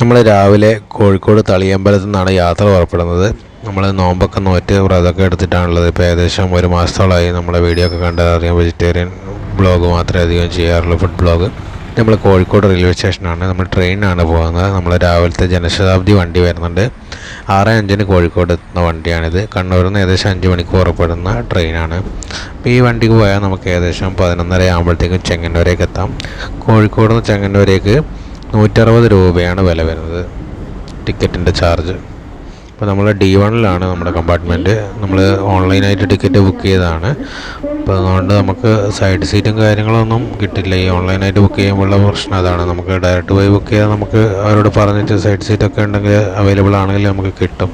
നമ്മൾ രാവിലെ കോഴിക്കോട് തളിയമ്പലത്തു നിന്നാണ് യാത്ര പുറപ്പെടുന്നത്. നമ്മൾ നോമ്പൊക്കെ നോറ്റ് വ്രതമൊക്കെ എടുത്തിട്ടാണുള്ളത്. ഇപ്പോൾ ഏകദേശം ഒരു മാസത്തോളമായി നമ്മളെ വീഡിയോ ഒക്കെ കണ്ടത് അറിയാം. വെജിറ്റേറിയൻ ബ്ലോഗ് മാത്രമേ അധികം ചെയ്യാറുള്ളൂ ഫുഡ് ബ്ലോഗ് നമ്മൾ കോഴിക്കോട് റെയിൽവേ സ്റ്റേഷനാണ്. നമ്മൾ ട്രെയിനിനാണ് പോകുന്നത്. നമ്മൾ രാവിലത്തെ ജനശതാബ്ദി വണ്ടി വരുന്നുണ്ട്. ആറ് അഞ്ചിന് കോഴിക്കോട് എത്തുന്ന വണ്ടിയാണിത്. കണ്ണൂരിൽ നിന്ന് ഏകദേശം അഞ്ച് മണിക്ക് പുറപ്പെടുന്ന ട്രെയിനാണ്. അപ്പോൾ ഈ വണ്ടിക്ക് പോയാൽ നമുക്ക് ഏകദേശം പതിനൊന്നര ആകുമ്പോഴത്തേക്കും ചെങ്ങന്നൂരേക്ക് എത്താം. കോഴിക്കോട് നിന്ന് ചെങ്ങന്നൂരേക്ക് നൂറ്ററുപത് രൂപയാണ് വില വരുന്നത് ടിക്കറ്റിന്റെ ചാർജ്. അപ്പോൾ നമ്മൾ ഡി വണ്ണിലാണ് നമ്മുടെ കമ്പാർട്ട്മെന്റ്. നമ്മൾ ഓൺലൈനായിട്ട് ടിക്കറ്റ് ബുക്ക് ചെയ്തതാണ്. അപ്പോൾ അതുകൊണ്ട് നമുക്ക് സൈഡ് സീറ്റും കാര്യങ്ങളൊന്നും കിട്ടില്ല. ഈ ഓൺലൈനായിട്ട് ബുക്ക് ചെയ്യുമ്പോഴുള്ള പ്രശ്നം അതാണ്. നമുക്ക് ഡയറക്റ്റ് പോയി ബുക്ക് ചെയ്താൽ നമുക്ക് അവരോട് പറഞ്ഞിട്ട് സൈഡ് സീറ്റൊക്കെ ഉണ്ടെങ്കിൽ അവൈലബിൾ ആണെങ്കിൽ നമുക്ക് കിട്ടും.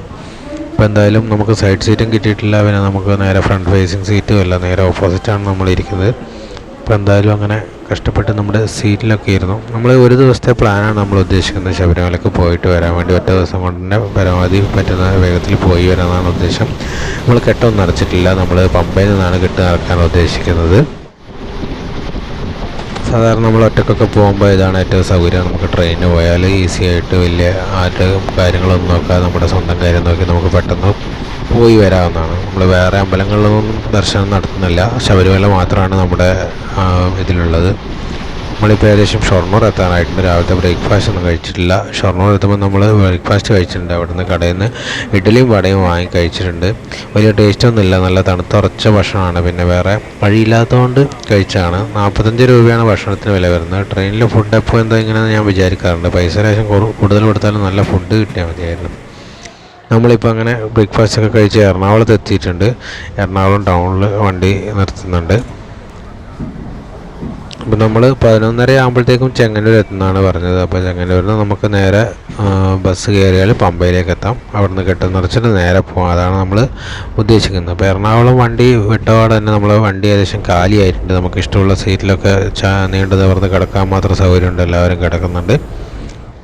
അപ്പോൾ എന്തായാലും നമുക്ക് സൈഡ് സീറ്റും കിട്ടിയിട്ടില്ല. പിന്നെ നമുക്ക് നേരെ ഫ്രണ്ട് ഫേസിങ് സീറ്റും അല്ല നേരെ ഓപ്പോസിറ്റാണ് നമ്മൾ ഇരിക്കുന്നത് അപ്പോൾ എന്തായാലും അങ്ങനെ കഷ്ടപ്പെട്ട് നമ്മുടെ സീറ്റിലൊക്കെ ഇരുന്നു. നമ്മൾ ഒരു ദിവസത്തെ പ്ലാനാണ് നമ്മൾ ഉദ്ദേശിക്കുന്നത്. ശബരിമലയ്ക്ക് പോയിട്ട് വരാൻ വേണ്ടി ഒറ്റ ദിവസം കൊണ്ട് തന്നെ പരമാവധി പറ്റുന്ന വേഗത്തിൽ പോയി വരാനാണ് ഉദ്ദേശം. നമ്മൾ കെട്ടൊന്നും നിറച്ചിട്ടില്ല. നമ്മൾ പമ്പയിൽ നിന്നാണ് കെട്ട് നിറക്കാൻ ഉദ്ദേശിക്കുന്നത്. സാധാരണ നമ്മൾ ഒറ്റക്കൊക്കെ പോകുമ്പോൾ ഇതാണ് ഏറ്റവും സൗകര്യം. നമുക്ക് ട്രെയിനിന് പോയാൽ ഈസി ആയിട്ട് വലിയ ആരുടെ കാര്യങ്ങളൊന്നും നോക്കാതെ നമ്മുടെ സ്വന്തം കാര്യം നോക്കി നമുക്ക് പെട്ടെന്ന് പോയി വരാവുന്നതാണ്. നമ്മൾ വേറെ അമ്പലങ്ങളിലൊന്നും ദർശനം നടത്തുന്നില്ല. ശബരിമല മാത്രമാണ് നമ്മുടെ ഇതിലുള്ളത്. നമ്മളിപ്പോൾ ഏകദേശം ഷൊർണൂർ എത്താനായിട്ടുണ്ട്. രാവിലത്തെ ബ്രേക്ക്ഫാസ്റ്റ് ഒന്നും കഴിച്ചിട്ടില്ല. ഷൊർണൂർ എത്തുമ്പോൾ നമ്മൾ ബ്രേക്ക്ഫാസ്റ്റ് കഴിച്ചിട്ടുണ്ട് അവിടുന്ന് കടയിൽ നിന്ന് ഇഡ്ഡലിയും വടയും വാങ്ങി കഴിച്ചിട്ടുണ്ട്. വലിയ ടേസ്റ്റ് ഒന്നുമില്ല നല്ല തണുത്തുറച്ച ഭക്ഷണമാണ്. പിന്നെ വേറെ വഴിയില്ലാത്തതുകൊണ്ട് കഴിച്ചതാണ് നാൽപ്പത്തഞ്ച് രൂപയാണ് ഭക്ഷണത്തിന് വില വരുന്നത്. ട്രെയിനിൽ ഫുഡ് എപ്പോൾ എന്താ ഇങ്ങനെയെന്ന് ഞാൻ വിചാരിക്കാറുണ്ട്. പൈസ ലേശം കൂടുതൽ കൊടുത്താലും നല്ല ഫുഡ് കിട്ടിയാൽ മതിയായിരുന്നു. നമ്മളിപ്പോൾ അങ്ങനെ ബ്രേക്ക്ഫാസ്റ്റ് ഒക്കെ കഴിച്ച് എറണാകുളത്ത് എത്തിയിട്ടുണ്ട്. എറണാകുളം ടൗണിൽ വണ്ടി നിർത്തുന്നുണ്ട്. അപ്പോൾ നമ്മൾ പതിനൊന്നര ആകുമ്പോഴത്തേക്കും ചെങ്ങന്നൂർ എത്തുന്നതാണ് പറഞ്ഞത്. അപ്പോൾ ചെങ്ങന്നൂരിൽ നിന്ന് നമുക്ക് നേരെ ബസ് കയറിയാൽ പമ്പയിലേക്ക് എത്താം. അവിടുന്ന് കെട്ട് നിറച്ചിട്ട് നേരെ പോകാം അതാണ് നമ്മൾ ഉദ്ദേശിക്കുന്നത്. അപ്പോൾ എറണാകുളം വണ്ടി വിട്ടപാട് തന്നെ നമ്മൾ വണ്ടി ഏകദേശം കാലിയായിട്ടുണ്ട്. നമുക്ക് ഇഷ്ടമുള്ള സീറ്റിലൊക്കെ നീണ്ടു നിവർന്ന് കിടക്കാൻ മാത്രം സൗകര്യമുണ്ട്. എല്ലാവരും കിടക്കുന്നുണ്ട്.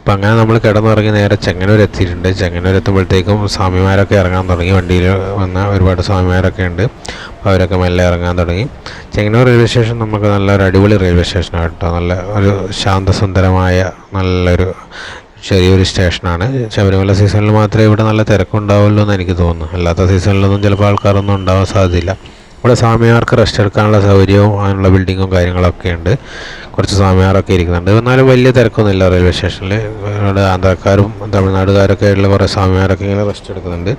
അപ്പം അങ്ങനെ നമ്മൾ കിടന്നിറങ്ങി നേരെ ചെങ്ങന്നൂർ എത്തിയിട്ടുണ്ട്. ചെങ്ങന്നൂർ എത്തുമ്പോഴത്തേക്കും സ്വാമിമാരൊക്കെ ഇറങ്ങാൻ തുടങ്ങി. വണ്ടിയിൽ വന്ന ഒരുപാട് സ്വാമിമാരൊക്കെ ഉണ്ട്. അപ്പോൾ അവരൊക്കെ മെല്ലെ ഇറങ്ങാൻ തുടങ്ങി. ചെങ്ങന്നൂർ റെയിൽവേ സ്റ്റേഷൻ നമുക്ക് നല്ലൊരു അടിപൊളി റെയിൽവേ സ്റ്റേഷനാണ് കേട്ടോ. നല്ല ഒരു ശാന്തസുന്ദരമായ നല്ലൊരു ചെറിയൊരു സ്റ്റേഷനാണ്. ശബരിമല സീസണിൽ മാത്രമേ ഇവിടെ നല്ല തിരക്കുണ്ടാവുള്ളൂ എന്ന് എനിക്ക് തോന്നുന്നു. അല്ലാത്ത സീസണിലൊന്നും ചിലപ്പോൾ ആൾക്കാരൊന്നും ഉണ്ടാവാൻ സാധ്യതയില്ല. ഇവിടെ സ്വാമിമാർക്ക് റെസ്റ്റ് എടുക്കാനുള്ള സൗകര്യവും അതിനുള്ള ബിൽഡിങ്ങും കാര്യങ്ങളൊക്കെ ഉണ്ട്. കുറച്ച് സ്വാമിമാരൊക്കെ ഇരിക്കുന്നുണ്ട്. എന്നാലും വലിയ തിരക്കൊന്നുമില്ല റെയിൽവേ സ്റ്റേഷനിൽ ആന്ധ്രാക്കാരും തമിഴ്നാടുകാരൊക്കെ ഉള്ള കുറേ സ്വാമിമാരൊക്കെ ഇങ്ങനെ റെസ്റ്റ് എടുക്കുന്നുണ്ട്.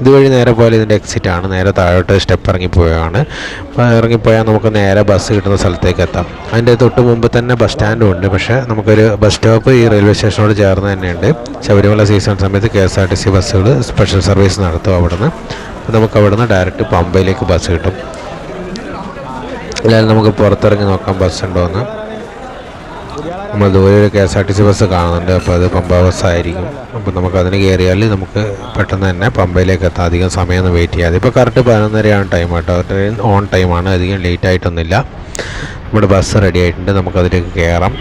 ഇതുവഴി നേരെ പോലെ ഇതിന്റെ എക്സിറ്റ് ആണ്. നേരെ താഴോട്ട് സ്റ്റെപ്പ് ഇറങ്ങിപ്പോയാണ് അപ്പോൾ ഇറങ്ങിപ്പോയാൽ നമുക്ക് നേരെ ബസ് കിട്ടുന്ന സ്ഥലത്തേക്ക് എത്താം. അതിന്റെ തൊട്ട് മുമ്പ് തന്നെ ബസ് സ്റ്റാൻഡും ഉണ്ട്. പക്ഷേ നമുക്കൊരു ബസ് സ്റ്റോപ്പ് ഈ റെയിൽവേ സ്റ്റേഷനോട് ചേർന്ന് തന്നെയുണ്ട്. ശബരിമല സീസൺ സമയത്ത് K S R T C ബസ്സുകൾ സ്പെഷ്യൽ സർവീസ് നടത്തും അവിടുന്ന്. നമുക്ക് അവിടുന്ന് ഡയറക്റ്റ് പമ്പയിലേക്ക് ബസ് കിട്ടും. അല്ലെങ്കിൽ നമുക്ക് പുറത്തിറങ്ങി നോക്കാം ബസ് ഉണ്ടോ എന്ന് നമ്മൾ ദൂരെ ഒരു K S R T C bus കാണുന്നുണ്ട് അപ്പോൾ അത് പമ്പ ബസ് ആയിരിക്കും അപ്പോൾ നമുക്ക് അതിന് കയറിയാൽ നമുക്ക് പെട്ടെന്ന് തന്നെ പമ്പയിലേക്ക് എത്താം. അധികം സമയമൊന്നും വെയിറ്റ് ചെയ്യാതെ. ഇപ്പോൾ കറക്റ്റ് പതിനൊന്നരയാണ് ടൈം കേട്ടോ. ട്രെയിൻ ഓൺ ടൈമാണ് അധികം ലേറ്റ് ആയിട്ടൊന്നുമില്ല. നമ്മുടെ ബസ് റെഡി ആയിട്ടുണ്ട്. നമുക്കതിലേക്ക് കയറാം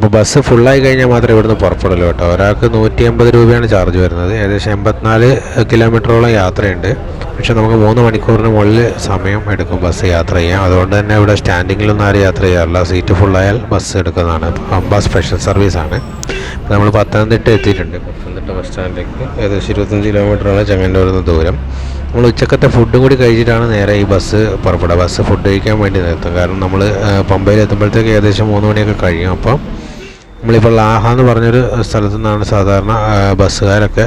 അപ്പോൾ ബസ് ഫുള്ളായി കഴിഞ്ഞാൽ മാത്രമേ ഇവിടുന്ന് പുറപ്പെടുള്ളൂ കേട്ടോ. ഒരാൾക്ക് നൂറ്റി എൺപത് രൂപയാണ് ചാർജ് വരുന്നത്. ഏകദേശം എൺപത്തിനാല് കിലോമീറ്ററോളം യാത്രയുണ്ട്. പക്ഷേ നമുക്ക് മൂന്ന് മണിക്കൂറിന് മുകളിൽ സമയം എടുക്കും ബസ് യാത്ര ചെയ്യാൻ. അതുകൊണ്ട് തന്നെ ഇവിടെ സ്റ്റാൻഡിങ്ങിലൊന്നും ആരും യാത്ര ചെയ്യാറില്ല. സീറ്റ് ഫുള്ളായാൽ ബസ് എടുക്കുന്നതാണ്. ബസ് സ്പെഷ്യൽ സർവീസാണ് നമ്മൾ പത്തനംതിട്ട എത്തിയിട്ടുണ്ട്. പത്തനംതിട്ട ബസ് സ്റ്റാൻഡിലേക്ക് ഏകദേശം ഇരുപത്തഞ്ച് കിലോമീറ്ററാണ് ചെങ്ങന്നൂരിൽ ദൂരം. നമ്മൾ ഉച്ചക്കത്തെ ഫുഡും കൂടി കഴിച്ചിട്ടാണ് നേരെ ഈ ബസ് പുറപ്പെടുക. ബസ് ഫുഡ് കഴിക്കാൻ വേണ്ടി നിർത്തും. കാരണം നമ്മൾ പമ്പയിൽ എത്തുമ്പോഴത്തേക്ക് ഏകദേശം മൂന്ന് മണിയൊക്കെ കഴിയും. അപ്പോൾ നമ്മളിപ്പോൾ ലാഹ എന്ന് പറഞ്ഞൊരു സ്ഥലത്തു നിന്നാണ് സാധാരണ ബസ്സുകാരൊക്കെ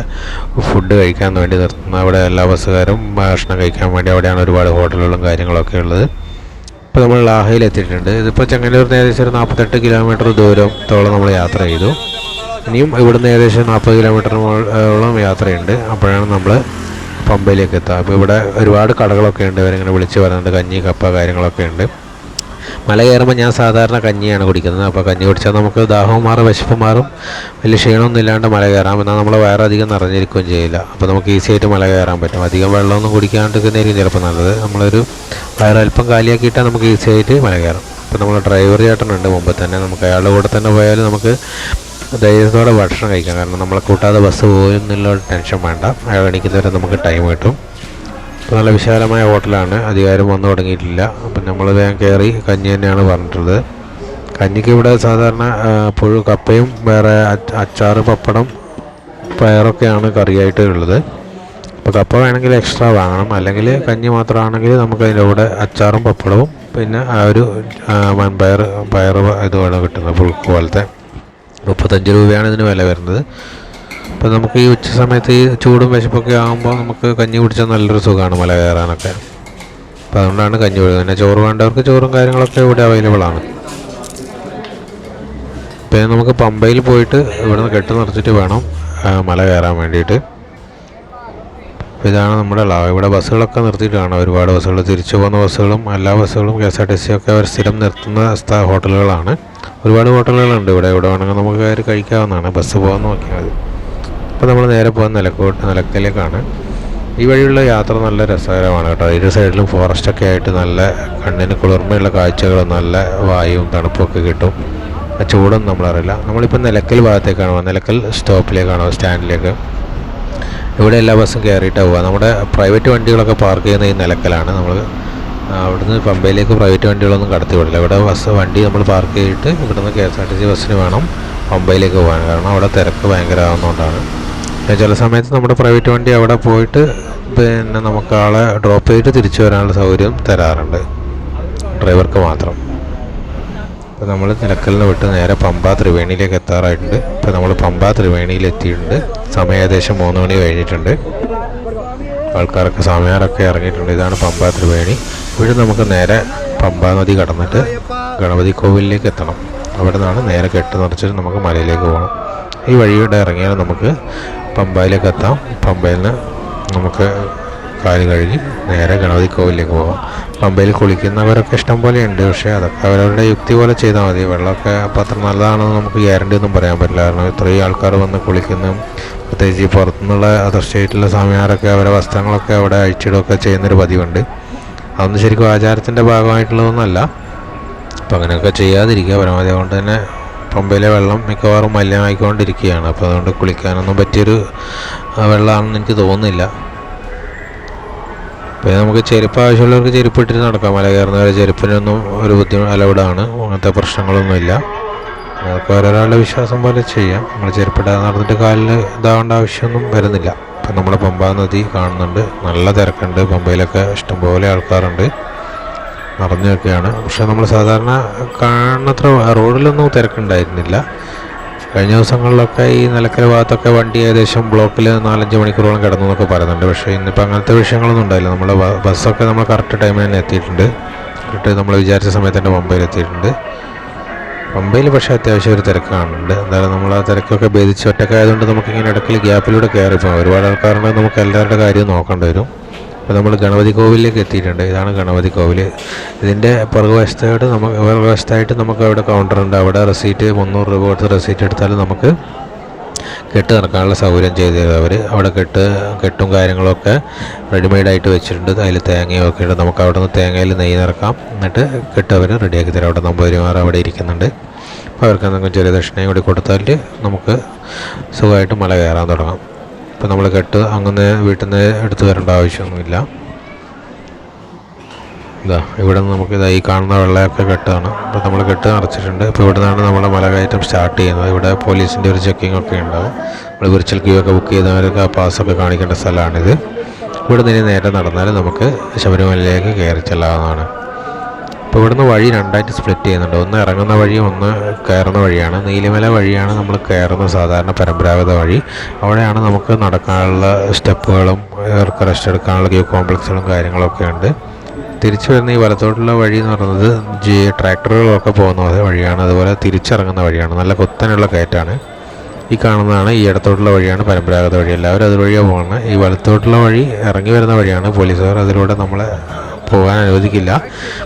ഫുഡ് കഴിക്കാൻ വേണ്ടി നിർത്തുന്നത്. അവിടെ എല്ലാ ബസ്സുകാരും ഭക്ഷണം കഴിക്കാൻ വേണ്ടി അവിടെയാണ് ഒരുപാട് ഹോട്ടലുകളും കാര്യങ്ങളൊക്കെ ഉള്ളത്. ഇപ്പോൾ നമ്മൾ ലാഹയിൽ എത്തിയിട്ടുണ്ട്. ഇതിപ്പോൾ ചെങ്ങന്നൂരിന് ഏകദേശം ഒരു നാൽപ്പത്തെട്ട് കിലോമീറ്റർ ദൂരത്തോളം നമ്മൾ യാത്ര ചെയ്തു. ഇനിയും ഇവിടുന്ന് ഏകദേശം നാൽപ്പത് കിലോമീറ്ററോളം യാത്രയുണ്ട്. അപ്പോഴാണ് നമ്മൾ പമ്പയിലേക്ക് എത്തുക. അപ്പോൾ ഇവിടെ ഒരുപാട് കടകളൊക്കെ ഉണ്ട്. ഇവരിങ്ങനെ വിളിച്ച് പറയുന്നുണ്ട് കഞ്ഞി കപ്പ കാര്യങ്ങളൊക്കെ ഉണ്ട്. മല കയറുമ്പോൾ ഞാൻ സാധാരണ കഞ്ഞിയാണ് കുടിക്കുന്നത്. അപ്പോൾ കഞ്ഞി കുടിച്ചാൽ നമുക്ക് ദാഹവും മാറും വിശപ്പ് മാറും. വലിയ ക്ഷീണമൊന്നും ഇല്ലാണ്ട് മല കയറാം. എന്നാൽ നമ്മൾ വയറധികം നിറഞ്ഞിരിക്കുകയും ചെയ്യില്ല. അപ്പോൾ നമുക്ക് ഈസി ആയിട്ട് മല കയറാൻ പറ്റും. അധികം വെള്ളമൊന്നും കുടിക്കാണ്ടിരിക്കുന്നതായിരിക്കും ചിലപ്പോൾ നല്ലത്. നമ്മളൊരു വയറൽപ്പം കാലിയാക്കിയിട്ടാൽ നമുക്ക് ഈസി ആയിട്ട് മല കയറാം. അപ്പോൾ നമ്മൾ ഡ്രൈവർ ചേട്ടനുണ്ട് മുമ്പ് തന്നെ. നമുക്ക് അയാളുടെ കൂടെ തന്നെ പോയാൽ നമുക്ക് ധൈര്യത്തോടെ ഭക്ഷണം കഴിക്കാം. കാരണം നമ്മളെ കൂട്ടാതെ ബസ് പോകും എന്നുള്ള ടെൻഷൻ വേണ്ട. അയാൾ എണീക്കുന്നവരെ നമുക്ക് ടൈം കിട്ടും. അപ്പോൾ നല്ല വിശാലമായ ഹോട്ടലാണ്. അധികാരം വന്നു തുടങ്ങിയിട്ടില്ല. അപ്പം നമ്മൾ വേഗം കയറി കഞ്ഞി തന്നെയാണ് പറഞ്ഞിട്ടുള്ളത്. കഞ്ഞിക്ക് ഇവിടെ സാധാരണ പുഴു കപ്പയും വേറെ അച്ചാർ പപ്പടം പയറൊക്കെയാണ് കറിയായിട്ട് ഉള്ളത്. അപ്പോൾ കപ്പ വേണമെങ്കിൽ എക്സ്ട്രാ വാങ്ങണം. അല്ലെങ്കിൽ കഞ്ഞി മാത്രമാണെങ്കിൽ നമുക്ക് അതിന്റെ കൂടെ അച്ചാറും പപ്പടവും പിന്നെ ആ ഒരു മൺപയർ പയർ ഇതുമാണ് കിട്ടുന്നത് പുഴുക്ക് പോലത്തെ. മുപ്പത്തഞ്ച് രൂപയാണ് ഇതിന് വില വരുന്നത്. അപ്പോൾ നമുക്ക് ഈ ഉച്ച സമയത്ത് ഈ ചൂടും വിശപ്പൊക്കെ ആകുമ്പോൾ നമുക്ക് കഞ്ഞി കുടിച്ചാൽ നല്ലൊരു സുഖമാണ് മല കയറാനൊക്കെ. അപ്പോൾ അതുകൊണ്ടാണ് കഞ്ഞി കുടിക്കുന്നത് പിന്നെ ചോറ് വേണ്ടവർക്ക് ചോറും കാര്യങ്ങളൊക്കെ ഇവിടെ അവൈലബിൾ ആണ്. പിന്നെ നമുക്ക് പമ്പയിൽ പോയിട്ട് ഇവിടുന്ന് കെട്ട് നിറച്ചിട്ട് വേണം മല കയറാൻ വേണ്ടിയിട്ട്. ഇതാണ് നമ്മുടെ ലാ ഇവിടെ ബസ്സുകളൊക്കെ നിർത്തിയിട്ട് കാണാം ഒരുപാട് ബസ്സുകൾ തിരിച്ചു പോകുന്ന ബസ്സുകളും എല്ലാ ബസ്സുകളും K S R T C ഒക്കെ അവർ സ്ഥിരം നിർത്തുന്ന ഹോട്ടലുകളാണ്. ഒരുപാട് ഹോട്ടലുകളുണ്ട് ഇവിടെ. ഇവിടെ വേണമെങ്കിൽ നമുക്ക് കയറി കഴിക്കാവുന്നതാണ്. ബസ് പോകാൻ നോക്കിയാൽ മതി. അപ്പോൾ നമ്മൾ നേരെ പോകുന്ന നിലക്കോട്ട് നിലക്കലേക്കാണ്. ഈ വഴിയുള്ള യാത്ര നല്ല രസകരമാണ് കേട്ടോ. ഇരു സൈഡിലും ഫോറസ്റ്റൊക്കെ ആയിട്ട് നല്ല കണ്ണിന് കുളിർമയുള്ള കാഴ്ചകളും നല്ല വായുവും തണുപ്പൊക്കെ കിട്ടും. ചൂടൊന്നും നമ്മളറിയില്ല. നമ്മളിപ്പോൾ നിലക്കൽ ഭാഗത്തേക്കാണ് നിലക്കൽ സ്റ്റോപ്പിലേക്കാണോ സ്റ്റാൻഡിലേക്ക്. ഇവിടെ എല്ലാ ബസ്സും കയറിയിട്ടാണ് പോവുക. നമ്മുടെ പ്രൈവറ്റ് വണ്ടികളൊക്കെ പാർക്ക് ചെയ്യുന്ന ഈ നിലക്കലാണ്. നമ്മൾ അവിടുന്ന് പമ്പയിലേക്ക് പ്രൈവറ്റ് വണ്ടികളൊന്നും കടത്തി വിടില്ല. ഇവിടെ ബസ് വണ്ടി നമ്മൾ പാർക്ക് ചെയ്തിട്ട് ഇവിടുന്ന് K S R T C ബസ്സിന് വേണം പമ്പയിലേക്ക് പോകാൻ. കാരണം അവിടെ തിരക്ക് ഭയങ്കര ആവുന്നതുകൊണ്ടാണ് പിന്നെ ചില സമയത്ത് നമ്മുടെ പ്രൈവറ്റ് വണ്ടി അവിടെ പോയിട്ട് പിന്നെ നമുക്ക് ആളെ ഡ്രോപ്പ് ചെയ്തിട്ട് തിരിച്ചു വരാനുള്ള സൗകര്യം തരാറുണ്ട്. ഡ്രൈവർക്ക് മാത്രം. ഇപ്പം നമ്മൾ നിലക്കലിന് വിട്ട് നേരെ പമ്പ ത്രിവേണിയിലേക്ക് എത്താറായിട്ടുണ്ട്. ഇപ്പോൾ നമ്മൾ പമ്പ ത്രിവേണിയിൽ എത്തിയിട്ടുണ്ട്. സമയം ഏകദേശം മൂന്ന് മണി കഴിഞ്ഞിട്ടുണ്ട്. ആൾക്കാരൊക്കെ സമയാറൊക്കെ ഇറങ്ങിയിട്ടുണ്ട്. ഇതാണ് പമ്പ ത്രിവേണി. ഇവിടെ നമുക്ക് നേരെ പമ്പ നദി കടന്നിട്ട് ഗണപതി കോവിലിലേക്ക് എത്തണം. അവിടെ നിന്നാണ് നേരെ കെട്ട് നിറച്ചിട്ട് നമുക്ക് മലയിലേക്ക് പോകണം. ഈ വഴിയുടെ ഇറങ്ങിയാൽ നമുക്ക് പമ്പയിലേക്ക് എത്താം. പമ്പയിൽ നിന്ന് നമുക്ക് കാൽ കഴുകി നേരെ ഗണപതി കോവിലേക്ക് പോകാം. പമ്പയിൽ കുളിക്കുന്നവരൊക്കെ ഇഷ്ടം പോലെ ഉണ്ട് പക്ഷേ അതൊക്കെ അവരവരുടെ യുക്തി പോലെ ചെയ്താൽ മതി. വെള്ളമൊക്കെ അത്ര നല്ലതാണെന്ന് നമുക്ക് ഗ്യാരണ്ടി ഒന്നും പറയാൻ പറ്റില്ല. കാരണം ഇത്രയും ആൾക്കാർ വന്ന് കുളിക്കുന്നു. പ്രത്യേകിച്ച് പുറത്തുനിന്നുള്ള അതർ സ്റ്റേറ്റിലെ സ്വാമിമാരൊക്കെ അവരെ വസ്ത്രങ്ങളൊക്കെ അവിടെ അഴിച്ചിടുകയൊക്കെ ചെയ്യുന്നൊരു പതിവുണ്ട്. അതൊന്നും ശരിക്കും ആചാരത്തിന്റെ ഭാഗമായിട്ടുള്ളതൊന്നുമല്ല. അപ്പോൾ അങ്ങനെയൊക്കെ ചെയ്യാതിരിക്കുക. പരമാവധി അതുകൊണ്ട് തന്നെ പമ്പയിലെ വെള്ളം മിക്കവാറും മലിനമായിക്കൊണ്ടിരിക്കുകയാണ്. അപ്പോൾ അതുകൊണ്ട് കുളിക്കാനൊന്നും പറ്റിയൊരു വെള്ളമാണെന്ന് എനിക്ക് തോന്നുന്നില്ല. പിന്നെ നമുക്ക് ചെരുപ്പ് ആവശ്യമുള്ളവർക്ക് ചെരുപ്പ് ഇട്ടിട്ട് നടക്കാം. മല കയറുന്നവരെ ചെരുപ്പിനൊന്നും ഒരു ബുദ്ധിമുട്ട് അലവിടാണ്. അങ്ങനത്തെ പ്രശ്നങ്ങളൊന്നുമില്ല. അതൊക്കെ ഓരോരാളുടെ വിശ്വാസം പോലെ ചെയ്യാം. നമ്മൾ ചെരുപ്പിടാതെ നടന്നിട്ട് കാലിൽ ഇതാവേണ്ട ആവശ്യമൊന്നും വരുന്നില്ല. ഇപ്പം നമ്മുടെ പമ്പാ നദി കാണുന്നുണ്ട്. നല്ല തിരക്കുണ്ട്. പമ്പയിലൊക്കെ ഇഷ്ടംപോലെ ആൾക്കാരുണ്ട്. നിറഞ്ഞു പക്ഷേ നമ്മൾ സാധാരണ കാണുന്നത്ര റോഡിലൊന്നും തിരക്കുണ്ടായിരുന്നില്ല. കഴിഞ്ഞ ദിവസങ്ങളിലൊക്കെ ഈ നിലക്കര ഭാഗത്തൊക്കെ വണ്ടി ഏകദേശം ബ്ലോക്കിൽ നാലഞ്ച് മണിക്കൂറോളം കിടന്നു എന്നൊക്കെ പറയുന്നുണ്ട്. പക്ഷേ ഇന്നിപ്പോൾ അങ്ങനത്തെ വിഷയങ്ങളൊന്നും ഉണ്ടായില്ല. നമ്മുടെ ബസ്സൊക്കെ നമ്മൾ കറക്റ്റ് ടൈമിൽ തന്നെ എത്തിയിട്ടുണ്ട്. കറക്റ്റ് നമ്മൾ വിചാരിച്ച സമയത്ത് തന്നെ മുംബൈയിൽ എത്തിയിട്ടുണ്ട്. മുംബൈയിൽ പക്ഷേ അത്യാവശ്യം ഒരു തിരക്ക് കാണുന്നുണ്ട്. എന്തായാലും നമ്മൾ ആ തിരക്കൊക്കെ ഭേദിച്ച് ഒറ്റക്കായതുകൊണ്ട് നമുക്കിങ്ങനെ ഇടയ്ക്കിൽ ഗ്യാപ്പിലൂടെ കയറി പോകാം ഒരുപാട് ആൾക്കാരുണ്ടെങ്കിൽ നമുക്ക് എല്ലാവരുടെ കാര്യവും നോക്കേണ്ടി വരും. അപ്പോൾ നമ്മൾ ഗണപതി കോവിലിലേക്ക് എത്തിയിട്ടുണ്ട്. ഇതാണ് ഗണപതി കോവിൽ ഇതിന്റെ പുറകുവശത്തായിട്ട് നമുക്ക് പുറകുവശത്തായിട്ട് നമുക്ക് അവിടെ കൗണ്ടറുണ്ട് അവിടെ റെസീറ്റ് മുന്നൂറ് രൂപ കൊടുത്ത് റെസീറ്റ് എടുത്താൽ നമുക്ക് കെട്ട് നടക്കാനുള്ള സൗകര്യം ചെയ്ത് അവർ അവിടെ കെട്ട് കെട്ടും കാര്യങ്ങളൊക്കെ റെഡിമെയ്ഡായിട്ട് വെച്ചിട്ടുണ്ട്. അതിൽ തേങ്ങയൊക്കെ ഉണ്ട്. നമുക്ക് അവിടെ നിന്ന് തേങ്ങയിൽ നെയ്യ് നിറക്കാം. എന്നിട്ട് കെട്ട് അവർ റെഡിയാക്കി തരാം. അവിടെ നമ്പൂരിമാർ അവിടെ ഇരിക്കുന്നുണ്ട്. അപ്പോൾ അവർക്ക് എന്തെങ്കിലും ചെറിയ ദക്ഷിണയും കൂടി കൊടുത്താൽ നമുക്ക് സുഖമായിട്ട് മല കയറാൻ തുടങ്ങാം. ഇപ്പോൾ നമ്മൾ കെട്ട് അങ്ങനെ വീട്ടിൽ നിന്ന് എടുത്തു വരേണ്ട ആവശ്യമൊന്നുമില്ല. ഇതാ ഇവിടെ നിന്ന് നമുക്ക് ഇതാ ഈ കാണുന്ന വെള്ളമൊക്കെ കെട്ടാണ്. അപ്പോൾ നമ്മൾ കെട്ട് നിറച്ചിട്ടുണ്ട് ഇപ്പോൾ ഇവിടെ നിന്നാണ് നമ്മുടെ മലകയറ്റം സ്റ്റാർട്ട് ചെയ്യുന്നത്. ഇവിടെ പോലീസിന്റെ ഒരു ചെക്കിംഗ് ഒക്കെ ഉണ്ടാവും. നമ്മൾ വിർച്വൽ ക്യൂ ഒക്കെ ബുക്ക് ചെയ്തവർക്ക് ആ പാസ്സൊക്കെ കാണിക്കേണ്ട സ്ഥലമാണിത്. ഇവിടെ നിന്ന് നേരെ നടന്നാൽ നമുക്ക് ശബരിമലയിലേക്ക് കയറി ചെല്ലാവുന്നതാണ്. ഇപ്പോൾ ഇവിടുന്ന് വഴി രണ്ടായിട്ട് സ്പ്ലിറ്റ് ചെയ്യുന്നുണ്ട്. ഒന്ന് ഇറങ്ങുന്ന വഴി ഒന്ന് കയറുന്ന വഴിയാണ്. നീലിമല വഴിയാണ് നമ്മൾ കയറുന്ന സാധാരണ പരമ്പരാഗത വഴി. അവിടെയാണ് നമുക്ക് നടക്കാനുള്ള സ്റ്റെപ്പുകളും ഇവർക്ക് റെസ്റ്റ് എടുക്കാനുള്ള ക്യൂ കോംപ്ലക്സുകളും കാര്യങ്ങളൊക്കെ ഉണ്ട്. തിരിച്ചു വരുന്ന ഈ വലത്തോട്ടുള്ള വഴി എന്ന് പറയുന്നത് ജി ട്രാക്ടറുകളൊക്കെ പോകുന്ന വഴിയാണ്. അതുപോലെ തിരിച്ചിറങ്ങുന്ന വഴിയാണ്. നല്ല കുത്തനുള്ള കയറ്റാണ്. ഈ കാണുന്നതാണ് ഈ ഇടത്തോട്ടുള്ള വഴിയാണ് പരമ്പരാഗത വഴി. എല്ലാവരും അതുവഴിയാണ് പോകുന്നത്. ഈ വലത്തോട്ടുള്ള വഴി ഇറങ്ങി വരുന്ന വഴിയാണ് പോലീസുകാർ. അതിലൂടെ നമ്മളെ പോകാൻ അനുവദിക്കില്ല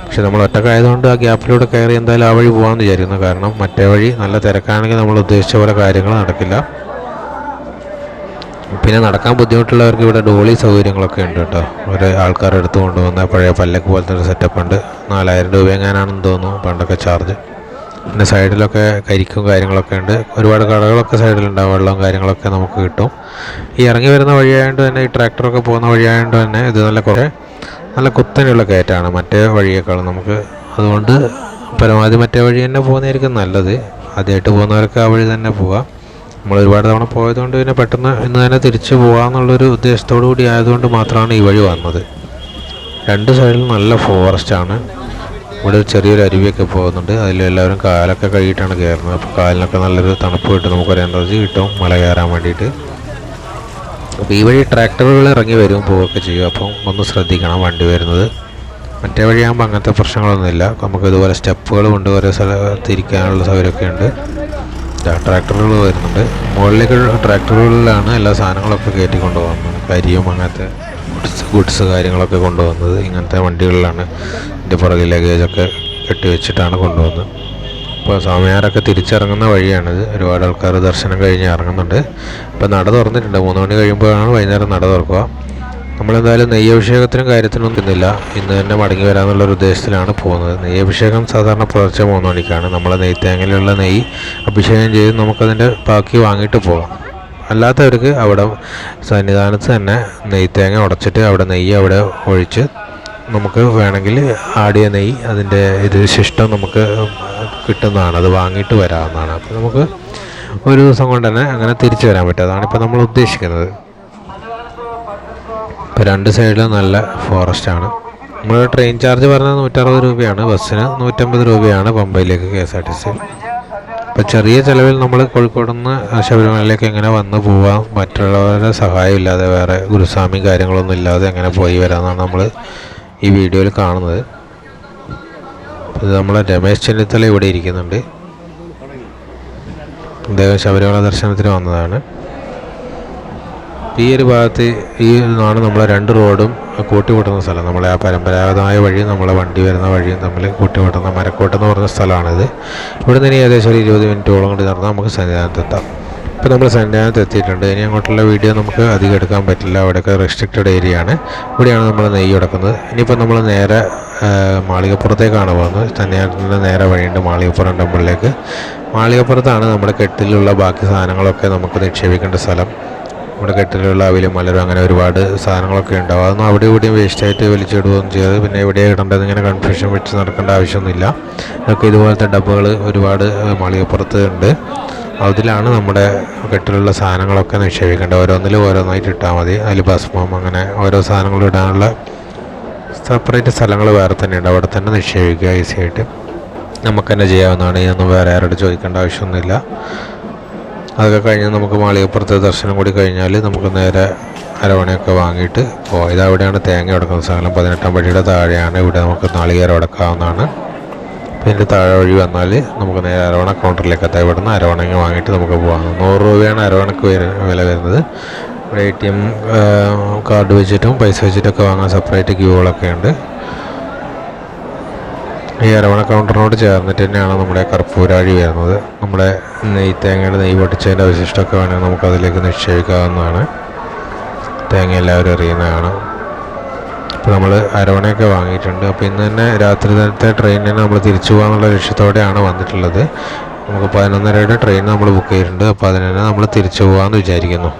പക്ഷെ നമ്മൾ ഒറ്റക്കായതുകൊണ്ട് ആ ഗ്യാപ്പിലൂടെ കയറി എന്തായാലും ആ വഴി പോകാമെന്ന് വിചാരിക്കുന്നു. കാരണം മറ്റേ വഴി നല്ല തിരക്കാണെങ്കിൽ നമ്മൾ ഉദ്ദേശിച്ച പോലെ കാര്യങ്ങൾ നടക്കില്ല. പിന്നെ നടക്കാൻ ബുദ്ധിമുട്ടുള്ളവർക്ക് ഇവിടെ ഡോളി സൗകര്യങ്ങളൊക്കെ ഉണ്ട് കേട്ടോ. ഒരു ആൾക്കാർ എടുത്തു കൊണ്ടുവന്ന പഴയ പല്ലക്ക് പോലത്തെ ഒരു സെറ്റപ്പ് ഉണ്ട്. നാലായിരം രൂപ എങ്ങാനാണെന്ന് തോന്നുന്നു പണ്ടൊക്കെ ചാർജ് പിന്നെ സൈഡിലൊക്കെ കരിക്കും കാര്യങ്ങളൊക്കെ ഉണ്ട്. ഒരുപാട് കടകളൊക്കെ സൈഡിലുണ്ടാവും. വെള്ളവും കാര്യങ്ങളൊക്കെ നമുക്ക് കിട്ടും. ഈ ഇറങ്ങി വരുന്ന വഴിയായതുകൊണ്ട് തന്നെ ഈ ട്രാക്ടറൊക്കെ പോകുന്ന വഴിയായതുകൊണ്ട് തന്നെ ഇത് നല്ല കുറേ നല്ല കുത്തനെയുള്ള കയറ്റാണ് മറ്റേ വഴിയേക്കാളും നമുക്ക്. അതുകൊണ്ട് പരമാവധി മറ്റേ വഴി തന്നെ പോകുന്നതായിരിക്കും നല്ലത്. ആദ്യമായിട്ട് പോകുന്നവർക്ക് ആ വഴി തന്നെ പോവാം. നമ്മൾ ഒരുപാട് തവണ പോയതുകൊണ്ട് പിന്നെ പെട്ടെന്ന് ഇന്ന് തന്നെ തിരിച്ചു പോകാമെന്നുള്ളൊരു ഉദ്ദേശത്തോടു കൂടി ആയതുകൊണ്ട് മാത്രമാണ് ഈ വഴി വന്നത്. രണ്ട് സൈഡിലും നല്ല ഫോറസ്റ്റാണ് ഇവിടെ ചെറിയൊരു അരുവിയൊക്കെ പോകുന്നുണ്ട്. അതിൽ എല്ലാവരും കാലൊക്കെ കഴുകിയിട്ടാണ് കയറുന്നത്. അപ്പോൾ കാലിനൊക്കെ നല്ലൊരു തണുപ്പ് കിട്ടും. നമുക്കൊരു എനർജി കിട്ടും. മല കയറാൻ വേണ്ടിയിട്ട്. അപ്പോൾ ഈ വഴി ട്രാക്ടറുകൾ ഇറങ്ങി വരും പോവുകയൊക്കെ ചെയ്യും. അപ്പം ഒന്ന് ശ്രദ്ധിക്കണം വണ്ടി വരുന്നത്. മറ്റേ വഴിയാകുമ്പോൾ അങ്ങനത്തെ പ്രശ്നങ്ങളൊന്നുമില്ല. നമുക്ക് ഇതുപോലെ സ്റ്റെപ്പുകൾ കൊണ്ട് ഓരോ സ്ഥലത്ത് ഇരിക്കാനുള്ള സൗകര്യമൊക്കെ ഉണ്ട്. ട്രാക്ടറുകൾ വരുന്നുണ്ട്. മുകളിലേക്ക് ട്രാക്ടറുകളിലാണ് എല്ലാ സാധനങ്ങളൊക്കെ കയറ്റി കൊണ്ടുപോകുന്നത്. കരിയും അങ്ങനത്തെ ഗുഡ്സ് ഗുഡ്സ് കാര്യങ്ങളൊക്കെ കൊണ്ടുപോകുന്നത്. ഇങ്ങനത്തെ വണ്ടികളിലാണ് ഇതിന്റെ പുറകിൽ ലഗേജൊക്കെ കെട്ടി വെച്ചിട്ടാണ് കൊണ്ടുപോകുന്നത്. ഇപ്പോൾ സ്വാമിയാരൊക്കെ തിരിച്ചിറങ്ങുന്ന വഴിയാണിത് ഒരുപാട് ആൾക്കാർ ദർശനം കഴിഞ്ഞ് ഇറങ്ങുന്നുണ്ട്. ഇപ്പോൾ നട തുറന്നിട്ടുണ്ട്. മൂന്ന് മണി കഴിയുമ്പോഴാണ് വൈകുന്നേരം നട തുറക്കുക. നമ്മളെന്തായാലും നെയ്യഭിഷേകത്തിനും കാര്യത്തിനും നിന്നില്ല ഇന്ന് തന്നെ മടങ്ങി വരാമെന്നുള്ളൊരു ഉദ്ദേശത്തിലാണ് പോകുന്നത്. നെയ്യഭിഷേകം സാധാരണ പുലർച്ചെ മൂന്ന് മണിക്കാണ്. നമ്മൾ നെയ്ത്തേങ്ങയിലുള്ള നെയ്യ് അഭിഷേകം ചെയ്ത് നമുക്കതിന്റെ ബാക്കി വാങ്ങിയിട്ട് പോകാം. അല്ലാത്തവർക്ക് അവിടെ സന്നിധാനത്ത് തന്നെ നെയ്ത്തേങ്ങ ഉടച്ചിട്ട് അവിടെ നെയ്യ് അവിടെ ഒഴിച്ച് നമുക്ക് വേണമെങ്കിൽ ആടിയ നെയ്യ് അതിന്റെ ഇത് ശിഷ്ടം നമുക്ക് കിട്ടുന്നതാണ്. അത് വാങ്ങിയിട്ട് വരാവുന്നതാണ്. അപ്പോൾ നമുക്ക് ഒരു ദിവസം കൊണ്ട് തന്നെ അങ്ങനെ തിരിച്ചു വരാൻ പറ്റും. അതാണ് ഇപ്പോൾ നമ്മൾ ഉദ്ദേശിക്കുന്നത്. ഇപ്പോൾ രണ്ട് സൈഡിലും നല്ല ഫോറസ്റ്റാണ് നമ്മൾ ട്രെയിൻ ചാർജ് പറഞ്ഞത് നൂറ്ററുപത് രൂപയാണ്. ബസ്സിന് നൂറ്റമ്പത് രൂപയാണ് പമ്പയിലേക്ക് K S R T C. അപ്പോൾ ചെറിയ ചിലവിൽ നമ്മൾ കോഴിക്കോട് നിന്ന് ശബരിമലയിലേക്ക് എങ്ങനെ വന്ന് പോവാം മറ്റുള്ളവരുടെ സഹായം ഇല്ലാതെ വേറെ ഗുരുസ്വാമി കാര്യങ്ങളൊന്നും ഇല്ലാതെ എങ്ങനെ പോയി വരാമെന്നാണ് നമ്മൾ ഈ വീഡിയോയിൽ കാണുന്നത്. ഇത് നമ്മളെ രമേശ് ചെന്നിത്തല ഇവിടെ ഇരിക്കുന്നുണ്ട്. അദ്ദേഹം ശബരിമല ദർശനത്തിന് വന്നതാണ്. ഈ ഒരു ഭാഗത്ത് ഈ ആണ് നമ്മളെ രണ്ട് റോഡും കൂട്ടിമുട്ടുന്ന സ്ഥലം. നമ്മളെ ആ പരമ്പരാഗതമായ വഴിയും നമ്മളെ വണ്ടി വരുന്ന വഴിയും തമ്മിൽ കൂട്ടിമുട്ടുന്ന മരക്കോട്ടെന്ന് പറഞ്ഞ സ്ഥലമാണിത്. ഇവിടെ നിന്ന് ഏകദേശം ഒരു ഇരുപത് മിനിറ്റോളം കൊണ്ട് നടന്നാൽ നമുക്ക് സന്നിധാനത്തെത്താം ഇപ്പോൾ നമ്മൾ സന്നിധാനത്ത് എത്തിയിട്ടുണ്ട്. ഇനി അങ്ങോട്ടുള്ള വീഡിയോ നമുക്ക് അധികം എടുക്കാൻ പറ്റില്ല. അവിടെയൊക്കെ റെസ്ട്രിക്റ്റഡ് ഏരിയ ആണ്. ഇവിടെയാണ് നമ്മൾ നെയ്യ് കിടക്കുന്നത് ഇനിയിപ്പോൾ നമ്മൾ നേരെ മാളികപ്പുറത്തേക്കാണ് പോകുന്നത്. സന്നിധാനത്തിന്റെ നേരെ വഴിയുണ്ട് മാളികപ്പുറം ടെമ്പിളിലേക്ക്. മാളികപ്പുറത്താണ് നമ്മുടെ കെട്ടിലുള്ള ബാക്കി സാധനങ്ങളൊക്കെ നമുക്ക് നിക്ഷേപിക്കേണ്ട സ്ഥലം. നമ്മുടെ കെട്ടിലുള്ള അവിലും മലരും അങ്ങനെ ഒരുപാട് സാധനങ്ങളൊക്കെ ഉണ്ടാവും. അതൊന്നും അവിടെ ഇവിടെയും വേസ്റ്റായിട്ട് വലിച്ചിടുകയൊന്നും ചെയ്ത് പിന്നെ എവിടെ ഇടേണ്ടത് ഇങ്ങനെ കൺഫ്യൂഷൻ വെച്ച് നടക്കേണ്ട ആവശ്യമൊന്നുമില്ല. ഇതൊക്കെ ഇതുപോലത്തെ ഡബ്ബകൾ ഒരുപാട് മാളികപ്പുറത്ത് ഉണ്ട്. അതിലാണ് നമ്മുടെ കെട്ടിലുള്ള സാധനങ്ങളൊക്കെ നിക്ഷേപിക്കേണ്ടത്. ഓരോന്നിലും ഓരോന്നായിട്ട് ഇട്ടാൽ മതി. അതിൽ ഭസ്മം അങ്ങനെ ഓരോ സാധനങ്ങൾ ഇടാനുള്ള സെപ്പറേറ്റ് സ്ഥലങ്ങൾ വേറെ തന്നെയുണ്ട്. അവിടെ തന്നെ നിക്ഷേപിക്കുക ഈസി ആയിട്ട്. നമുക്ക് തന്നെ ചെയ്യാവുന്നതാണ് ഇതൊന്നും വേറെ ആരോട് ചോദിക്കേണ്ട ആവശ്യമൊന്നുമില്ല. അതൊക്കെ കഴിഞ്ഞ് നമുക്ക് മാളികപ്പുറത്തെ ദർശനം കൂടി കഴിഞ്ഞാൽ നമുക്ക് നേരെ അരവണയൊക്കെ വാങ്ങിയിട്ട് പോകാം ഇതവിടെയാണ് തേങ്ങ ഉടക്കുന്ന സ്ഥലം പതിനെട്ടാം പടിയുടെ താഴെയാണ്. ഇവിടെ നമുക്ക് നാളികേരം ഉടക്കാവുന്നതാണ് പിന്നെ താഴെ വഴി വന്നാൽ നമുക്ക് നേരെ അരവണ കൗണ്ടറിലേക്ക് എത്താം. ഇവിടെ നിന്ന് അരവണങ്ങ വാങ്ങിയിട്ട് നമുക്ക് പോകാം. നൂറ് രൂപയാണ് അരവണക്ക് വില വരുന്നത്. എ ടി എം കാർഡ് വെച്ചിട്ടും പൈസ വെച്ചിട്ടൊക്കെ വാങ്ങാൻ സെപ്പറേറ്റ് ക്യൂകളൊക്കെ ഉണ്ട്. ഈ അരവണ കൗണ്ടറിനോട് ചേർന്നിട്ട് തന്നെയാണ് നമ്മുടെ കർപ്പൂരാഴി വരുന്നത്. നമ്മുടെ നെയ് തേങ്ങയുടെ നെയ് പൊട്ടിച്ചതിന്റെ അവശിഷ്ടമൊക്കെ വേണമെങ്കിൽ നമുക്കതിലേക്ക് നിക്ഷേപിക്കാവുന്നതാണ്. തേങ്ങ എല്ലാവരും അറിയുന്നതാണ്. ഇപ്പോൾ നമ്മൾ അരവണയൊക്കെ വാങ്ങിയിട്ടുണ്ട്. അപ്പോൾ ഇന്ന് തന്നെ രാത്രി നേരത്തെ ട്രെയിനിന് നമ്മൾ തിരിച്ചു പോകാനുള്ള ലക്ഷ്യത്തോടെയാണ് വന്നിട്ടുള്ളത്. നമുക്ക് പതിനൊന്നരയുടെ ട്രെയിൻ നമ്മൾ ബുക്ക് ചെയ്തിട്ടുണ്ട്. അപ്പോൾ അതിന് തന്നെ നമ്മൾ തിരിച്ചു പോകാമെന്ന് വിചാരിക്കുന്നു.